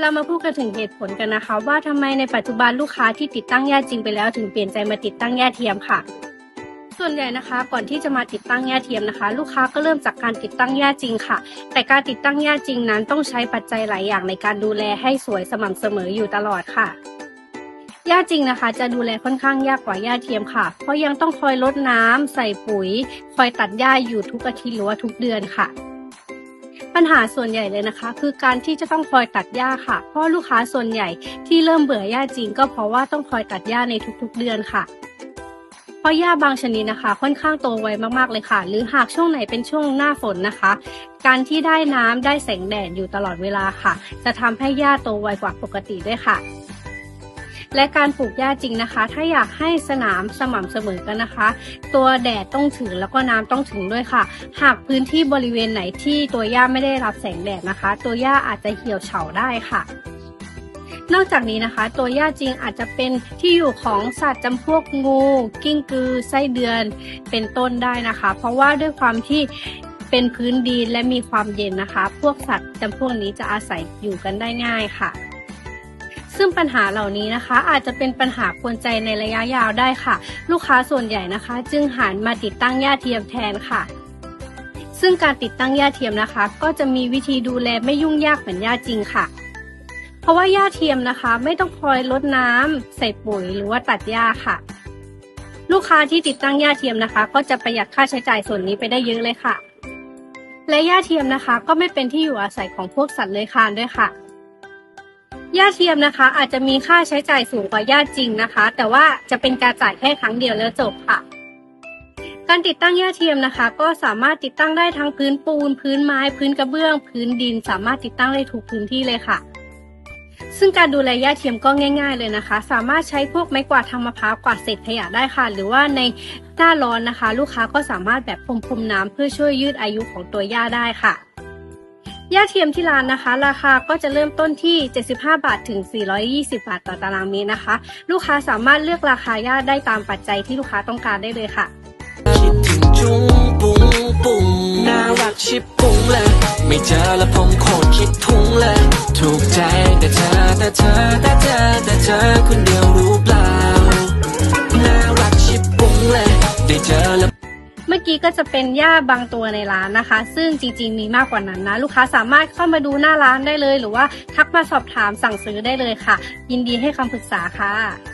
เรามาพูดกันถึงเหตุผลกันนะคะ ว่าทำไมในปัจจุบันลูกค้าที่ติดตั้งหญ้าจริงไปแล้วถึงเปลี่ยนใจมาติดตั้งหญ้าเทียมค่ะ ส่วนใหญ่นะคะ ก่อนที่จะมาติดตั้งหญ้าเทียมนะคะ ลูกค้าก็เริ่มจากการติดตั้งหญ้าจริงค่ะ แต่การติดตั้งหญ้าจริงนั้นต้องใช้ปัจจัยหลายอย่างในการดูแลให้สวยสม่ำเสมออยู่ตลอดค่ะหญ้าจริงนะคะ จะดูแลค่อนข้างยากกว่าหญ้าเทียมค่ะ เพราะยังต้องคอยรดน้ำใส่ปุ๋ย คอยตัดหญ้าอยู่ทุกอาทิตย์หรือว่าทุกเดือนค่ะ ปัญหาส่วนใหญ่เลยนะคะ คือการที่จะต้องคอยตัดหญ้าค่ะ เพราะลูกค้าส่วนใหญ่ที่เริ่มเบื่อหญ้าจริง ก็เพราะว่าต้องคอยตัดหญ้าในทุกๆเดือนค่ะเพราะหญ้าบางชนิดนะคะ ค่อนข้างโตไวมากๆเลยค่ะ หรือหากช่วงไหนเป็นช่วงหน้าฝนนะคะ การที่ได้น้ำได้แสงแดดอยู่ตลอดเวลาค่ะ จะทำให้หญ้าโตไวกว่าปกติด้วยค่ะ และการปลูกหญ้าจริงนะคะ ถ้าอยากให้สนามสม่ำเสมอกันนะคะ ตัวแดดต้องถึงแล้วก็น้ำต้องถึงด้วยค่ะ หากพื้นที่บริเวณไหนที่ตัวหญ้าไม่ได้รับแสงแดดนะคะ ตัวหญ้าอาจจะเหี่ยวเฉาได้ค่ะนอกจากนี้นะคะ ตัวหญ้าจริงอาจจะเป็นที่อยู่ของสัตว์จำพวกงู กิ้งกือไส้เดือนเป็นต้นได้นะคะ เพราะว่าด้วยความที่เป็นพื้นดินและมีความเย็นนะคะ พวกสัตว์จำพวกนี้จะอาศัยอยู่กันได้ง่ายค่ะ ซึ่งปัญหาเหล่านี้นะคะ อาจจะเป็นปัญหากวนใจในระยะยาวได้ค่ะ ลูกค้าส่วนใหญ่นะคะ จึงหันมาติดตั้งหญ้าเทียมแทนค่ะซึ่งการติดตั้งหญ้าเทียมนะคะ ก็จะมีวิธีดูแลไม่ยุ่งยากเหมือนหญ้าจริงค่ะ เพราะว่าหญ้าเทียมนะคะ ไม่ต้องคอยรดน้ำใส่ปุ๋ยหรือว่าตัดหญ้าค่ะ ลูกค้าที่ติดตั้งหญ้าเทียมนะคะ ก็จะประหยัดค่าใช้จ่ายส่วนนี้ไปได้เยอะเลยค่ะ และหญ้าเทียมนะคะ ก็ไม่เป็นที่อยู่อาศัยของพวกสัตว์เลื้อยคลานด้วยค่ะ หญ้าเทียมนะคะ อาจจะมีค่าใช้จ่ายสูงกว่าหญ้าจริงนะคะ แต่ว่าจะเป็นการจ่ายแค่ครั้งเดียวแล้วจบค่ะ การติดตั้งหญ้าเทียมนะคะ ก็สามารถติดตั้งได้ทั้งพื้นปูน พื้นไม้ พื้นกระเบื้อง พื้นดิน สามารถติดตั้งได้ทุกพื้นที่เลยค่ะ ซึ่งการดูแลหญ้าเทียมก็ง่าย ๆ เลยนะคะ สามารถใช้พวกไม้กวาดทางมะพร้าวกวาดเศษขยะได้ค่ะ หรือว่าในหน้าร้อนนะคะ ลูกค้าก็สามารถแบบพรมๆน้ำเพื่อช่วยยืดอายุของตัวหญ้าได้ค่ะ หญ้าเทียมที่ร้านนะคะ ราคาก็จะเริ่มต้นที่ 75 บาทถึง 420 บาทต่อตารางเมตรนะคะ ลูกค้าสามารถเลือกราคาหญ้าได้ตามปัจจัยที่ลูกค้าต้องการได้เลยค่ะคิดถึงจุ้งปุ้งปุ้งน่ารักชิบปุ้งเลยไม่เจอแล้วผมโคตรคิดทุ้งเลยถูกใจแต่เธอแต่เธอแต่เธอแต่เธอคนเดียวรู้ ก็จะเป็นหญ้าบางตัวในร้านนะคะ ซึ่งจริง ๆ มีมากกว่านั้นนะ ลูกค้าสามารถเข้ามาดูหน้าร้านได้เลย หรือว่าทักมาสอบถามสั่งซื้อได้เลยค่ะ ยินดีให้คำปรึกษาค่ะ